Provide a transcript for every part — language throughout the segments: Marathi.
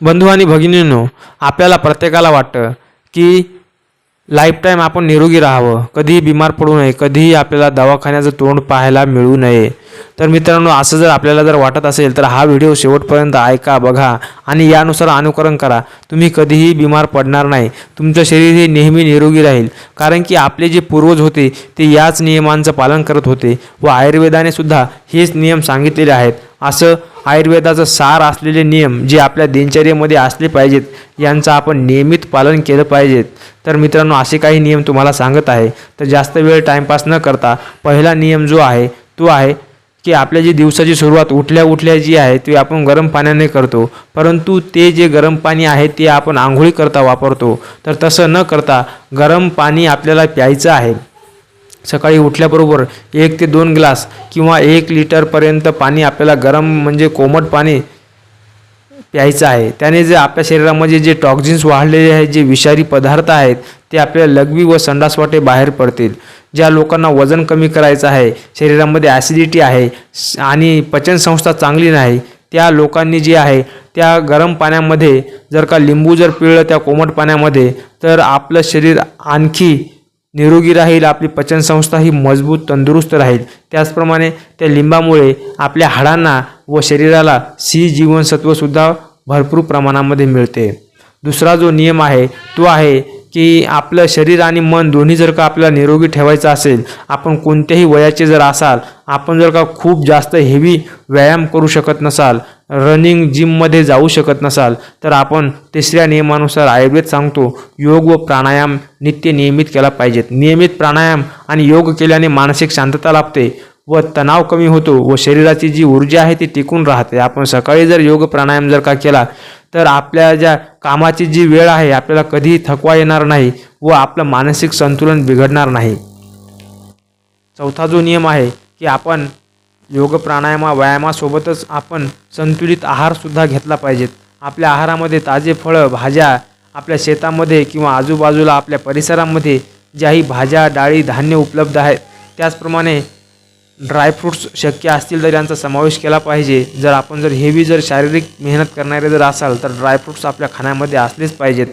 बंधू आणि भगिनींनो आपल्याला प्रत्येकाला वाटतं की लाईफटाईम आपण निरोगी राहावं. कधीही बिमार पडू नये कधीही आपल्याला दवाखान्याचं तोंड पाहायला मिळू नये. तर मित्रांनो असं जर आपल्याला जर वाटत असेल तर हा व्हिडिओ शेवटपर्यंत ऐका बघा आणि यानुसार अनुकरण करा. तुम्ही कधीही बिमार पडणार नाही. तुमचं शरीर हे नेहमी निरोगी राहील. कारण की आपले जे पूर्वज होते ते याच नियमांचं पालन करत होते व आयुर्वेदाने सुद्धा हेच नियम सांगितलेले आहेत. असं आयुर्वेदाचं सार असलेले नियम जे आपल्या दिनचर्येमध्ये असले पाहिजेत यांचं आपण नियमित पालन केलं पाहिजेत. तर मित्रांनो असे काही नियम तुम्हाला सांगत आहे. तर जास्त वेळ टाईमपास न करता पहिला नियम जो आहे तो आहे की आपल्या जी दिवसाची सुरुवात उठल्या उठल्या जी आहे ती आपण गरम पाण्याने करतो. परंतु ते जे गरम पाणी आहे ते आपण आंघोळी करता वापरतो. तर तसं न करता गरम पाणी आपल्याला प्यायचं आहे. सकाळी उठल्याबरोबर एक ते दोन ग्लास किंवा एक लिटरपर्यंत पाणी आपल्याला गरम म्हणजे कोमट पाणी प्यायचं आहे. त्याने जे आपल्या शरीरामध्ये जे टॉक्झिन्स वाढलेले आहेत जे विषारी पदार्थ आहेत ते आपल्या लघवी व संडासवाटे बाहेर पडतील. ज्या लोकांना वजन कमी करायचं आहे शरीरामध्ये ॲसिडिटी आहे आणि पचनसंस्था चांगली नाही त्या लोकांनी जे आहे त्या गरम पाण्यामध्ये जर का लिंबू जर पिळलं त्या कोमट पाण्यामध्ये तर आपलं शरीर आणखी निरोगी राहील आपली पचनसंस्था ही मजबूत तंदुरुस्त राहील. त्याचप्रमाणे त्या लिंबामुळे आपल्या हाडांना व शरीराला सी जीवनसत्वसुद्धा भरपूर प्रमाणामध्ये मिळते. दुसरा जो नियम आहे तो आहे की आपलं शरीर आणि मन दोन्ही जर का आपल्याला निरोगी ठेवायचं असेल आपण कोणत्याही वयाचे जर असाल आपण जर का खूप जास्त हेवी व्यायाम करू शकत नसाल रनिंग जिममध्ये जाऊ शकत नसाल तर आपण तिसऱ्या नियमानुसार आयुर्वेद सांगतो योग व प्राणायाम नित्य नियमित केला पाहिजेत. नियमित प्राणायाम आणि योग केल्याने मानसिक शांतता लाभते व तणाव कमी होतो व शरीराची जी ऊर्जा आहे ती टिकून राहते. आपण सकाळी जर योग प्राणायाम जर का केला तर आपल्या ज्या कामाची जी वेळ आहे आपल्याला कधीही थकवा येणार नाही व आपलं मानसिक संतुलन बिघडणार नाही. चौथा जो नियम आहे की आपण योग प्राणायामा व्यायामासोबतच आपण संतुलित आहारसुद्धा घेतला पाहिजेत. आपल्या आहारामध्ये ताजे फळं भाज्या आपल्या शेतामध्ये किंवा आजूबाजूला आपल्या परिसरामध्ये ज्याही भाज्या डाळी धान्य उपलब्ध आहेत त्याचप्रमाणे ड्रायफ्रूट्स शक्य असतील तर यांचा समावेश केला पाहिजे. जर आपण जर हेवी जर शारीरिक मेहनत करणारे जर असाल तर ड्रायफ्रूट्स आपल्या खाण्यामध्ये असलेच पाहिजेत.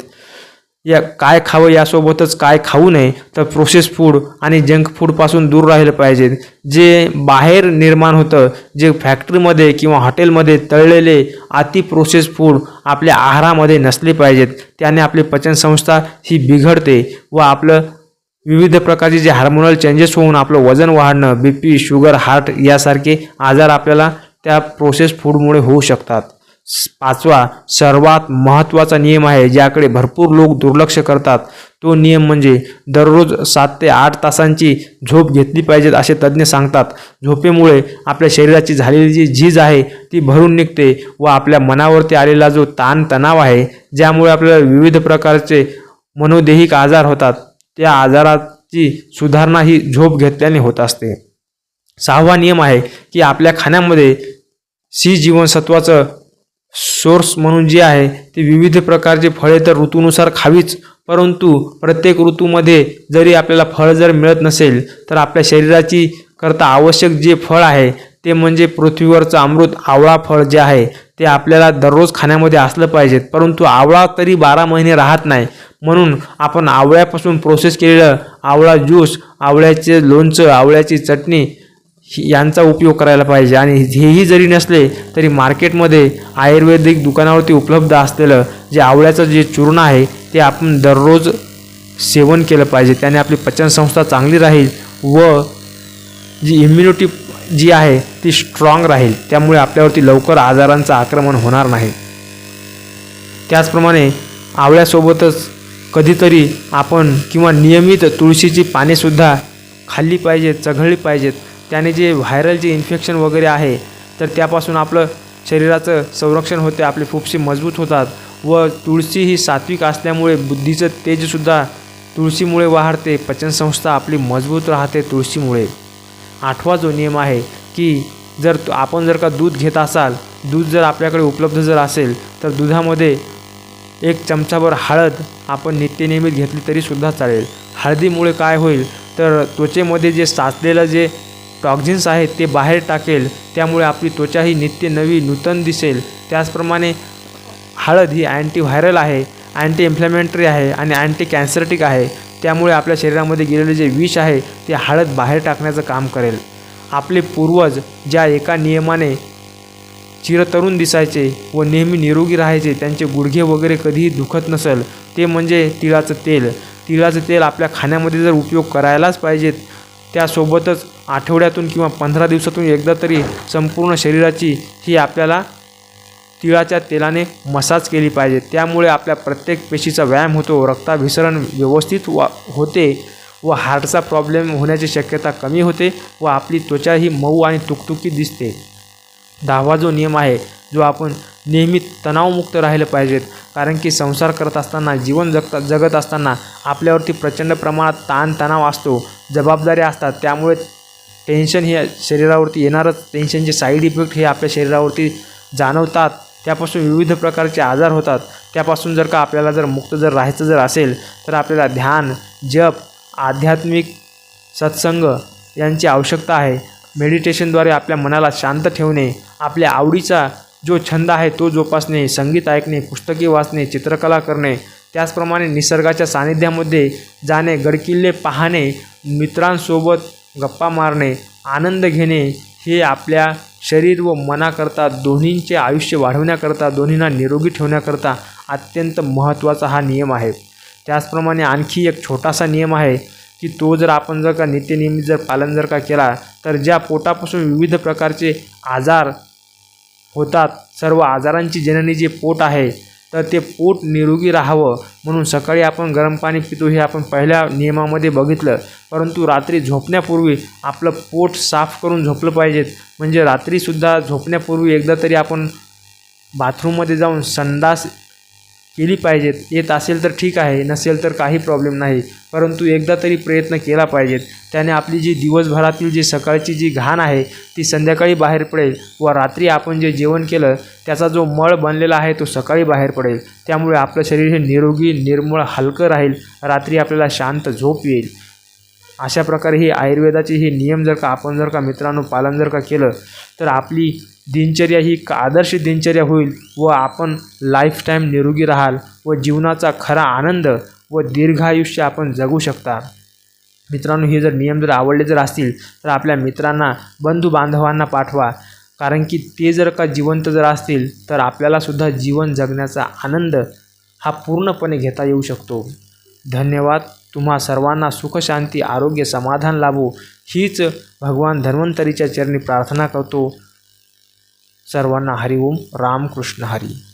या काय खावं यासोबतच काय खाऊ नये तर प्रोसेस फूड आणि जंक फूडपासून दूर राहिलं पाहिजे. जे बाहेर निर्माण होतं जे फॅक्टरीमध्ये किंवा हॉटेलमध्ये तळलेले अति प्रोसेस फूड आपल्या आहारामध्ये नसले पाहिजेत. त्याने आपली पचनसंस्था ही बिघडते व आपलं विविध प्रकारचे जे हार्मोनल चेंजेस होऊन आपलं वजन वाढणं बी पी शुगर हार्ट यासारखे आजार आपल्याला त्या प्रोसेस फूडमुळे होऊ शकतात. पाचवा सर्वात महत्त्वाचा नियम आहे ज्याकडे भरपूर लोक दुर्लक्ष करतात. तो नियम म्हणजे दररोज सात ते आठ तासांची झोप घेतली पाहिजेत असे तज्ज्ञ सांगतात. झोपेमुळे आपल्या शरीराची झालेली जी झीज आहे ती भरून निघते व आपल्या मनावरती आलेला जो ताणतणाव आहे ज्यामुळे आपल्याला विविध प्रकारचे मनोदेहिक आजार होतात. त्या आजाराची सुधारणा ही झोप घेतल्याने होत असते. सहावा नियम आहे की आपल्या खाण्यामध्ये सी जीवनसत्वाचं सोर्स म्हणून जे आहे ते विविध प्रकारचे फळे तर ऋतूनुसार खावीच परंतु प्रत्येक ऋतूमध्ये जरी आपल्याला फळ जर मिळत नसेल तर आपल्या शरीराची करता आवश्यक जे फळ आहे ते म्हणजे पृथ्वीवरचं अमृत आवळा फळ जे आहे ते आपल्याला दररोज खाण्यामध्ये असलं पाहिजेत. परंतु आवळा तरी बारा महिने राहत नाही. म्हणून आपण आवळ्यापासून प्रोसेस केलेलं आवळा ज्यूस आवळ्याचे लोणचं आवळ्याची चटणी यांचा उपयोग करायला पाहिजे. आणि हेही जरी नसले तरी मार्केटमध्ये आयुर्वेदिक दुकानावरती उपलब्ध असलेलं जे आवळ्याचं जे चूर्ण आहे ते आपण दररोज सेवन केलं पाहिजे. त्याने आपली पचनसंस्था चांगली राहील व जी इम्युनिटी जी आहे ती स्ट्रॉंग राहील. त्यामुळे आपल्यावरती लवकर आजारांचं आक्रमण होणार नाही. त्याचप्रमाणे आवळ्यासोबतच कधीतरी आपण किंवा नियमित तुळशीची पानेसुद्धा खाल्ली पाहिजेत चघळली पाहिजेत. त्याने जे व्हायरल जे इन्फेक्शन वगैरे आहे तर त्यापासून आपलं शरीराचं संरक्षण होते आपले फुफ्से मजबूत होतात. व तुळशी ही सात्विक असल्यामुळे बुद्धीचं तेजसुद्धा तुळशीमुळे वाढते. पचनसंस्था आपली मजबूत राहते तुळशीमुळे. आठवा जो नियम आहे की जर आपण जर का दूध घेत असाल दूध जर आपल्याकडे उपलब्ध जर असेल तर दुधामध्ये एक चमचाभर हळद आपण नित्यनियमित घेतली तरीसुद्धा चालेल. हळदीमुळे काय होईल? तर त्वचेमध्ये जे साचलेलं जे टॉक्झिन्स आहेत ते बाहेर टाकेल त्यामुळे आपली त्वचा ही नित्य नवी नूतन दिसेल. त्याचप्रमाणे हळद ही अँटीव्हायरल आहे अँटी इन्फ्लॅमेटरी आहे आणि अँटी कॅन्सरटिक आहे. त्यामुळे आपल्या शरीरामध्ये गेलेले जे विष आहे ते हळद बाहेर टाकण्याचं काम करेल. आपले पूर्वज ज्या एका नियमाने चिरतरुण दिसायचे व नेहमी निरोगी राहायचे त्यांचे गुडघे वगैरे कधीही दुखत नसेल ते म्हणजे तिळाचं तेल. तिळाचं तेल आपल्या खाण्यामध्ये जर उपयोग करायलाच पाहिजेत त्यासोबतच आठवड्यातून किंवा पंधरा दिवसातून एकदा तरी संपूर्ण शरीराची ही आपल्याला तिळाच्या तेलाने मसाज केली पाहिजे. त्यामुळे आपल्या प्रत्येक पेशीचा व्यायाम होतो रक्ताभिसरण व्यवस्थित वा होते व हार्टचा प्रॉब्लेम होण्याची शक्यता कमी होते व आपली त्वचा ही मऊ आणि तुकतुकी दिसते. दहावा जो नियम आहे जो आपण नेहमी तणावमुक्त राहिलं पाहिजेत कारण की संसार करत असताना जीवन जगता जगत असताना आपल्यावरती प्रचंड प्रमाणात ताणतणाव असतो जबाबदाऱ्या असतात. त्यामुळे टेन्शन हे शरीरावरती येणारच. टेन्शनचे साईड इफेक्ट हे आपल्या शरीरावरती जाणवतात. त्यापासून विविध प्रकारचे आजार होतात. त्यापासून जर का आपल्याला जर मुक्त जर राहायचं जर असेल तर आपल्याला ध्यान जप आध्यात्मिक सत्संग यांची आवश्यकता आहे. मेडिटेशनद्वारे आपल्या मनाला शांत ठेवणे आपल्या आवडीचा जो छंद आहे तो जोपासणे संगीत ऐकणे पुस्तके वाचणे चित्रकला करणे त्याचप्रमाणे निसर्गाच्या सानिध्यामध्ये जाणे गडकिल्ले पाहणे मित्रांसोबत गप्पा मारणे आनंद घेणे हे आपल्या शरीर व मनाकरता दोन्हींचे आयुष्य वाढवण्याकरता दोन्हींना निरोगी ठेवण्याकरता अत्यंत महत्त्वाचा हा नियम आहे. त्याचप्रमाणे आणखी एक छोटासा नियम आहे की तो जर आपण जर का नित्यनियमित जर पालन जर का केला तर ज्या पोटापासून विविध प्रकारचे आजार होतात सर्व आजारांची जननी जे पोट आहे तर ते पोट निरोगी राहावं. म्हणून सकाळी आपण गरम पाणी पितो हे आपण पहिल्या नियमामध्ये बघितलं. परंतु रात्री झोपण्यापूर्वी आपलं पोट साफ करून झोपलं पाहिजेत. म्हणजे रात्रीसुद्धा झोपण्यापूर्वी एकदा तरी आपण बाथरूममध्ये जाऊन संडास केली पाहिजेत. येत असेल तर ठीक आहे नसेल तर काही प्रॉब्लेम नाही. परंतु एकदा तरी प्रयत्न केला पाहिजेत. त्याने आपली जी दिवसभरातील जी सकाळची जी घाण आहे ती संध्याकाळी बाहेर पडेल व रात्री आपण जे जेवण केलं त्याचा जो मळ बनलेला आहे तो सकाळी बाहेर पडेल. त्यामुळे आपलं शरीर हे निरोगी निर्मळ हलकं राहील. रात्री आपल्याला शांत झोप येईल. अशा प्रकारे ही आयुर्वेदाचे हे नियम जर का आपण जर का मित्रांनो पालन जर का केलं तर आपली दिनचर्या ही एक आदर्श दिनचर्या होईल व आपण लाईफटाईम निरोगी राहाल व जीवनाचा खरा आनंद व दीर्घायुष्य आपण जगू शकता. मित्रांनो हे जर नियम जर आवडले जर असतील तर आपल्या मित्रांना बंधू बांधवांना पाठवा. कारण की ते जर का जिवंत जर असतील तर आपल्यालासुद्धा जीवन जगण्याचा आनंद हा पूर्णपणे घेता येऊ शकतो. धन्यवाद. तुम्हा सर्वांना सुखशांती आरोग्य समाधान लाभो. हीच भगवान धन्वंतरीच्या चरणी प्रार्थना करतो. सर्वांना हरिओम. रामकृष्ण हरी.